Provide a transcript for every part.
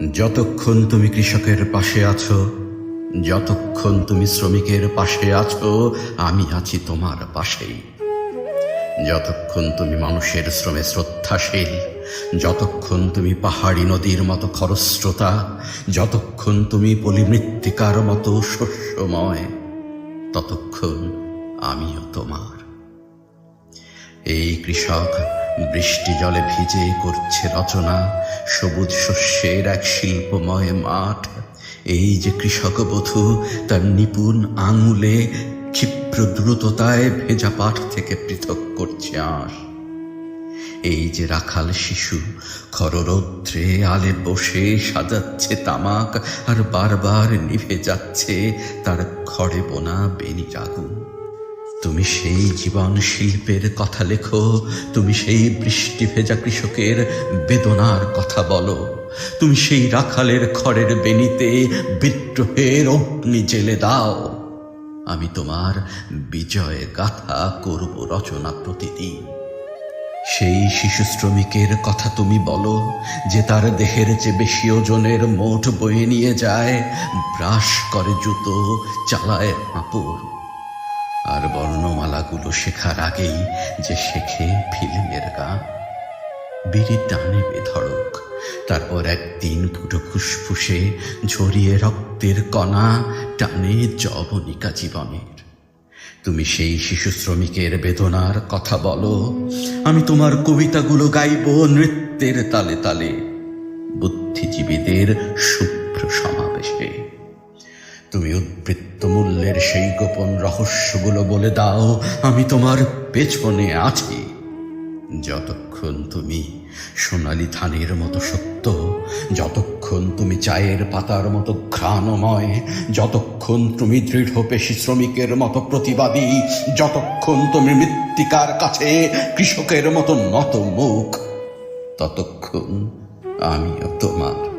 যতক্ষণ তুমি কৃষকের পাশে আছো, যতক্ষণ তুমি শ্রমিকের পাশে আছো, আমি আছি তোমার পাশেই। যতক্ষণ তুমি মানুষের শ্রমে শ্রদ্ধাশীল, যতক্ষণ তুমি পাহাড়ি নদীর মতো খরস্রোতা, যতক্ষণ তুমি পলিমৃত্তিকার মতো শস্যময়, ততক্ষণ আমিও তোমার। এই কৃষক বৃষ্টি জলে ভিজে করছে রচনা, সবুজ শস্যের এক শিল্পময় মাঠ। এই যে কৃষক বধূ তার নিপুণ আঙুলে ক্ষিপ্র দ্রুততায় ভেজা পাঠ থেকে পৃথক করছে আঁশ। এই যে রাখাল শিশু, খররৌদ্রে আলে বসে সাজাচ্ছে তামাক, আর বারবার নিভে যাচ্ছে তার খড়ে বোনা বেনির আগুন তুমি সেই জীবন শিল্পের কথা লেখো, তুমি সেই বৃষ্টি ভেজা কৃষকের বেদনার কথা বলো, তুমি সেই রাখালের খড়ের বেনিতে বিদ্রোহের অগ্নি জেলে দাও। আমি তোমার বিজয় গাথা করব রচনা প্রতিদিন। সেই শিশু শ্রমিকের কথা তুমি বলো, যে তার দেহের চেয়ে বেশি ওজনের মোট বয়ে নিয়ে যায়, ব্রাশ করে জুতো, চালায় হাঁপুর আর বর্ণমালাগুলো শেখার আগেই যে শেখে ফিল্মের গান বিড়ি টানে বেধড়ক, তারপর একদিন ফুটো ফুসফুসে ঝরিয়ে রক্তের কণা টানে জবনিকা জীবনের। তুমি সেই শিশু শ্রমিকের বেদনার কথা বলো, আমি তোমার কবিতাগুলো গাইব নৃত্যের তালে তালে। বুদ্ধিজীবীদের শুভ্র মূল্যের সেই গোপন রহস্যগুলো বলে দাও, আমি তোমার পেছনে আছি। যতক্ষণ তুমি সোনালি ধানের মতো সত্য, যতক্ষণ তুমি চায়ের পাতার মতো ঘ্রাণময়, যতক্ষণ তুমি দৃঢ় পেশি শ্রমিকের মতো প্রতিবাদী, যতক্ষণ তুমি মৃত্তিকার কাছে কৃষকের মতো নত মুখ, ততক্ষণ আমিও তোমার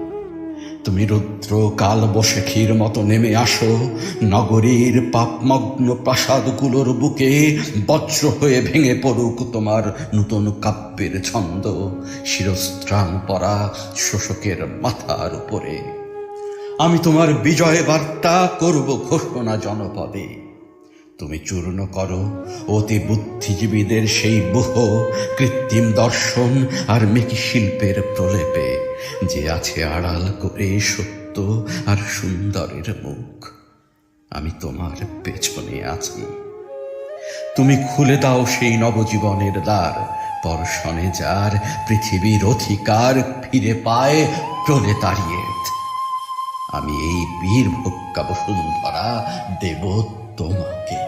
তুমি রুদ্র কাল বসেখির মতো নেমে আসো। নগরীর পাপমগ্ন প্রাসাদগুলোর বুকে বজ্র হয়ে ভেঙে পড়ুক তোমার নূতন কাব্যের ছন্দ। শিরস্ত্রাণ পরা শোষকের মাথার উপরে। আমি তোমার বিজয় বার্তা করব ঘোষণা জনপদে। তুমি চূর্ণ করো। অতি বুদ্ধিজীবীদের সেই বুহ কৃত্রিম দর্শন আর মেকি শিল্পের প্রলেপে, যে আছে আড়াল করে সত্য আর সুন্দরের মুখ। আমি তোমার পেছনে আছি। তুমি খুলে দাও সেই নবজীবনের দ্বার। পরশনে যার পৃথিবীর অধিকার ফিরে পায় প্রলেতারিয়েত। আমি এই বীর ভোক্কা বসুন্ধরা দেব তোমাকে।